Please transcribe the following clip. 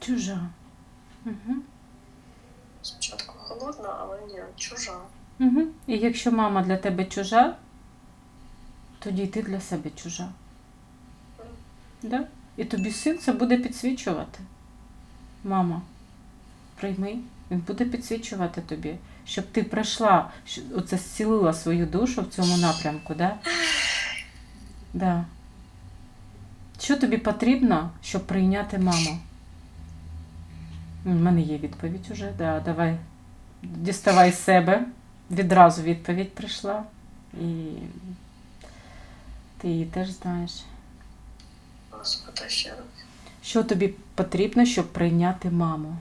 Чужа. Угу. Спочатку холодна, але ні, чужа. Угу. І якщо мама для тебе чужа, тоді й ти для себе чужа. Да? І тобі син це буде підсвічувати. Мама, прийми, він буде підсвічувати тобі, щоб ти пройшла, оце зцілила свою душу в цьому напрямку, да? Да. Що тобі потрібно, щоб прийняти маму? У мене є відповідь уже, да, давай. Діставай себе. Відразу відповідь прийшла. І ти її теж знаєш. Що тобі потрібно, щоб прийняти маму?